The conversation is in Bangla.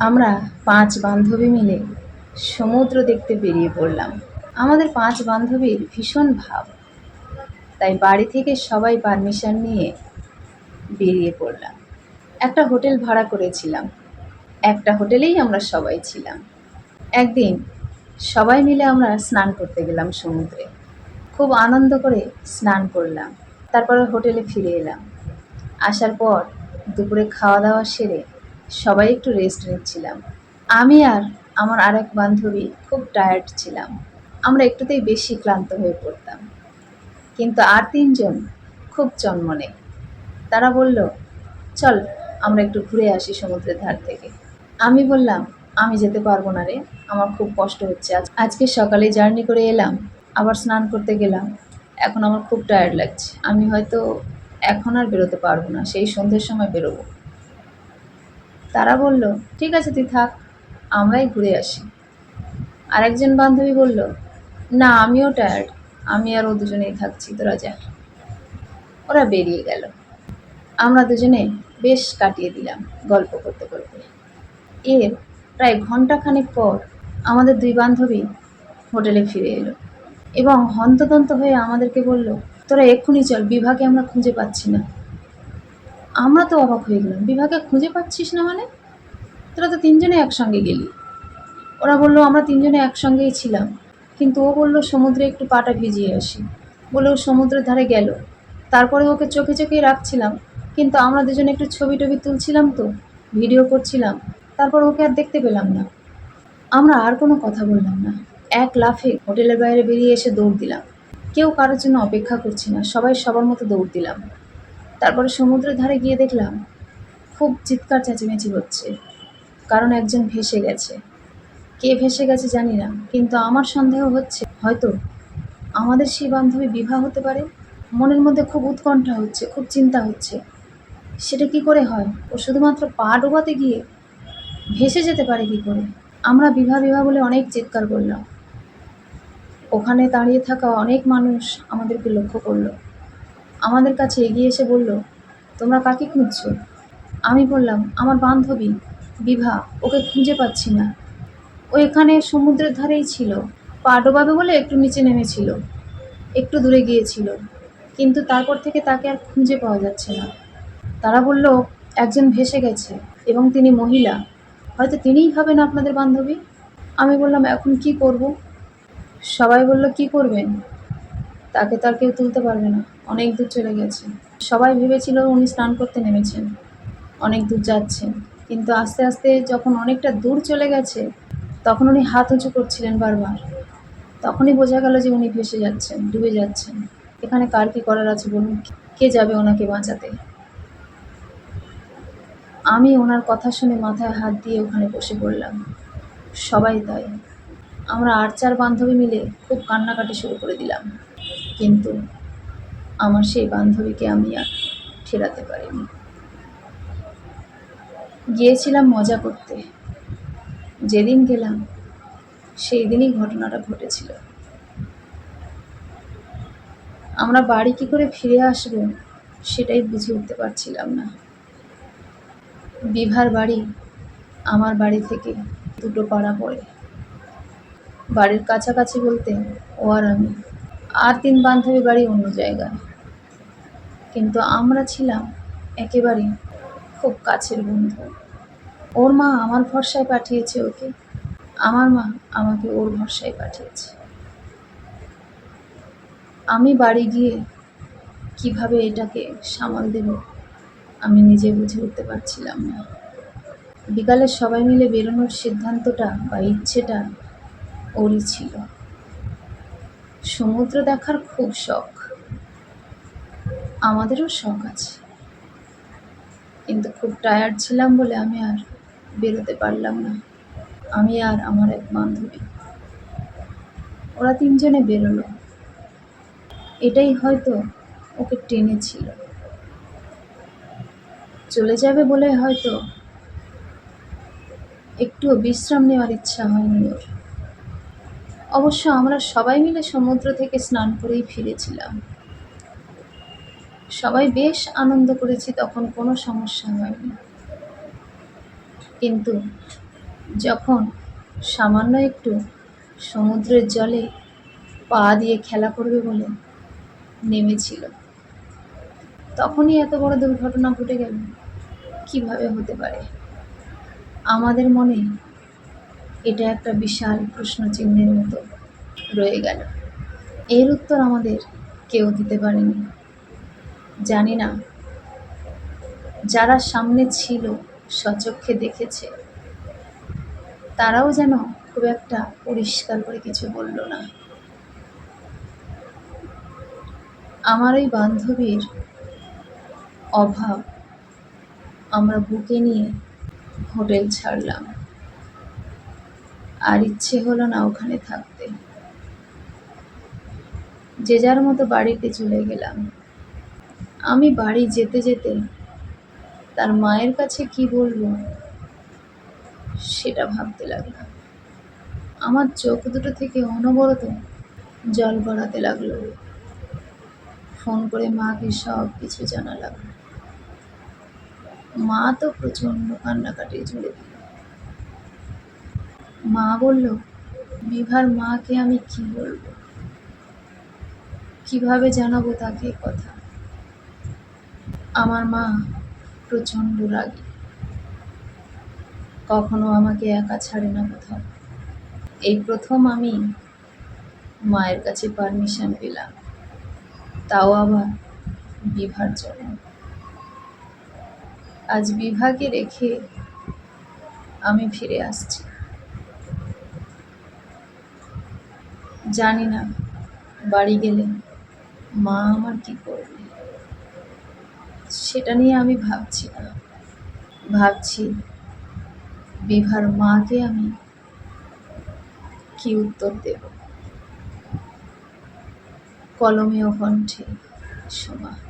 আমরা পাঁচ বান্ধবী মিলে সমুদ্র দেখতে বেরিয়ে পড়লাম। আমাদের পাঁচ বান্ধবীর ভীষণ ভাব। তাই বাড়ি থেকে সবাই পারমিশন নিয়ে বেরিয়ে পড়লাম। একটা হোটেল ভাড়া করেছিলাম। একটা হোটেলেই আমরা সবাই ছিলাম। একদিন সবাই মিলে আমরা স্নান করতে গেলাম সমুদ্রে। খুব আনন্দ করে স্নান করলাম। তারপরে হোটেলে ফিরে এলাম। আসার পর দুপুরে খাওয়া দাওয়া সেরে সবাই একটু রেস্ট নিচ্ছিলাম। আমি আর আমার আরেক বান্ধবী খুব টায়ার্ড ছিলাম। আমরা একটুতেই বেশি ক্লান্ত হয়ে পড়তাম। কিন্তু আর তিনজন খুব চনমনে। তারা বলল, চল, আমরা একটু ঘুরে আসি সমুদ্রের ধার থেকে। আমি বললাম, আমি যেতে পারব না রে, আমার খুব কষ্ট হচ্ছে। আজ আজকে সকালে জার্নি করে এলাম, আবার স্নান করতে গেলাম। এখন আমার খুব টায়ার্ড লাগছে। আমি হয়তো এখন আর বেরোতে পারব না, সেই সন্ধ্যের সময় বেরোবো। তারা বলল, ঠিক আছে, তুই থাক, আমরাই ঘুরে আসি। আরেকজন বান্ধবী বলল, না, আমিও টায়ার্ড আমি আর ও দুজনেই থাকছি, তোরা যা। ওরা বেরিয়ে গেল। আমরা দুজনে বেশ কাটিয়ে দিলাম গল্প করতে করতে। এর প্রায় ঘন্টাখানেক পর আমাদের দুই বান্ধবী হোটেলে ফিরে এলো এবং হন্তদন্ত হয়ে আমাদেরকে বলল, তোরা এক্ষুনি চল, বিভাগে আমরা খুঁজে পাচ্ছি না। আমরা তো অবাক হয়ে গেলাম। বিভাগে খুঁজে পাচ্ছিস না মানে? তোরা তো তিনজনে একসঙ্গে গেলি। ওরা বলল, আমরা তিনজনে একসঙ্গেই ছিলাম। কিন্তু ও বলল, সমুদ্রে একটু পাটা ভিজিয়ে আসি। বলে ও সমুদ্রের ধারে গেল। তারপরে ওকে চোখে চোখেই রাখছিলাম, কিন্তু আমরা দুজনে একটু ছবি টবি তুলছিলাম তো, ভিডিও করছিলাম। তারপর ওকে আর দেখতে পেলাম না। আমরা আর কোনো কথা বললাম না। এক লাফে হোটেলের বাইরে বেরিয়ে এসে দৌড় দিলাম। কেউ কারোর জন্য অপেক্ষা করছি না। সবাই সবার মতো দৌড় দিলাম। তারপরে সমুদ্রের ধারে গিয়ে দেখলাম, খুব চিৎকার চেঁচামেচি হচ্ছে। কারণ একজন ভেসে গেছে। কে ভেসে গেছে জানি না, কিন্তু আমার সন্দেহ হচ্ছে, হয়তো আমাদের সেই বান্ধবী বিবাহ হতে পারে? মনের মধ্যে খুব উৎকণ্ঠা হচ্ছে, খুব চিন্তা হচ্ছে। সেটা কি করে হয়? ও শুধুমাত্র পা ডোবাতে গিয়ে ভেসে যেতে পারে কি করে? আমরা বিবাহ বিবাহ বলে অনেক চিৎকার করলাম। ওখানে দাঁড়িয়ে থাকা অনেক মানুষ আমাদেরকে লক্ষ্য করল। আমাদের কাছে এগিয়ে এসে বলল, তোমরা কাকে খুঁজছো? আমি বললাম, আমার বান্ধবী, বিভা, ওকে খুঁজে পাচ্ছি না। ও এখানে সমুদ্রের ধারেই ছিল, পা ডোবাবে বলে একটু নিচে নেমেছিল, একটু দূরে গিয়েছিল, কিন্তু তারপর থেকে তাকে আর খুঁজে পাওয়া যাচ্ছে না। তারা বলল, একজন ভেসে গেছে এবং তিনি মহিলা। হয়তো তিনিই হবেন আপনাদের বান্ধবী? আমি বললাম, এখন কি করব? সবাই বলল, কি করবেন? তাকে তার কেউ তুলতে পারবে না। অনেক দূর চলে গেছে। সবাই ভেবেছিল উনি স্নান করতে নেমেছেন। অনেক দূর যাচ্ছেন কিন্তু আস্তে আস্তে যখন অনেকটা দূর চলে গেছে, তখন উনি হাত উঁচু করছিলেন বারবার। তখনই বোঝা গেল যে উনি ভেসে যাচ্ছেন, ডুবে যাচ্ছেন। এখানে কার কি করার আছে বলুন? কে যাবে ওনাকে বাঁচাতে? আমি ওনার কথা শুনে মাথায় হাত দিয়ে ওখানে বসে পড়লাম। সবাই তাই। আমরা আর চার বান্ধবী মিলে খুব কান্নাকাটি শুরু করে দিলাম। কিন্তু আমার সেই বান্ধবীকে আমি আর ফেরাতে পারিনি। গিয়েছিলাম মজা করতে। যেদিন গেলাম সেই দিনই ঘটনাটা ঘটেছিল। আমরা বাড়ি কি করে ফিরে আসব সেটাই বুঝে উঠতে পারছিলাম না। বিভার বাড়ি আমার বাড়ি থেকে দুটো পাড়া পড়ে। বাড়ির কাছাকাছি বলতে ও আর আমি। আর তিন বান্ধবী বাড়ি অন্য জায়গায়। কিন্তু আমরা ছিলাম একেবারে খুব কাছের বন্ধু। ওর মা আমার ভরসায় পাঠিয়েছে ওকে। আমার মা আমাকে ওর ভরসায় পাঠিয়েছে। আমি বাড়ি গিয়ে কীভাবে এটাকে সামাল দেব, আমি নিজে বুঝে উঠতে পারছিলাম না। বিকালে সবাই মিলে বেরোনোর সিদ্ধান্তটা বা ইচ্ছেটা ওরই ছিল। সমুদ্র দেখার খুব শখ। আমাদেরও শখ আছে। কিন্তু খুব টায়ার্ড ছিলাম বলে আমি আর বেরোতে পারলাম না। আমি আর আমার এক বান্ধবী। ওরা তিনজনে বেরোলো। এটাই হয়তো ওকে টেনেছিল। চলে যাবে বলে হয়তো একটুও বিশ্রাম নেওয়ার ইচ্ছা হয়নি ওর। অবশ্য আমরা সবাই মিলে সমুদ্র থেকে স্নান করেই ফিরেছিলাম। সবাই বেশ আনন্দ করেছি, তখন কোনো সমস্যা হয়নি। কিন্তু যখন সামান্য একটু সমুদ্রের জলে পা দিয়ে খেলা করবে বলে নেমেছিল, তখনই এত বড় দুর্ঘটনা ঘটে গেল। কীভাবে হতে পারে? আমাদের মনে এটা একটা বিশাল প্রশ্ন চিহ্নের মতো রয়ে গেল। এর উত্তর আমাদের কেউ দিতে পারেনি। জানি না। যারা সামনে ছিল সচক্ষে দেখেছে। তারাও যেন খুব একটা পরিষ্কার করে কিছু বলল না। আমার ওই বান্ধবীর অভাব আমরা বুকে নিয়ে হোটেল ছাড়লাম। আর ইচ্ছে হলো না ওখানে থাকতে। যে যার মতো বাড়িতে চলে গেলাম। আমি বাড়ি যেতে যেতে তার মায়ের কাছে কি বলব? সেটা ভাবতে লাগলাম আমার চোখ দুটো থেকে অনবরত জল গড়াতে লাগল। ফোন করে মাকে সব কিছু জানা জানালাম মা তো প্রচণ্ড কান্নাকাটি জুড়ে দিল। মা বলল, বিভার মাকে আমি কি বলব? কীভাবে জানাব তাকে কথা? আমার মা প্রচণ্ড রাগী। কখনো আমাকে একা ছাড়ে না কোথাও। এই প্রথম আমি মায়ের কাছে পারমিশন পেলাম। তাও আবার বিভার জন্য। আজ বিভাকে রেখে আমি ফিরে আসছি। জানি না বাড়ি গেলে মা আমার কি করবে। সেটা নিয়ে আমি ভাবছি না। ভাবছি, বিভার মাকে আমি কি উত্তর দেব? কলমে ও কণ্ঠে সোমা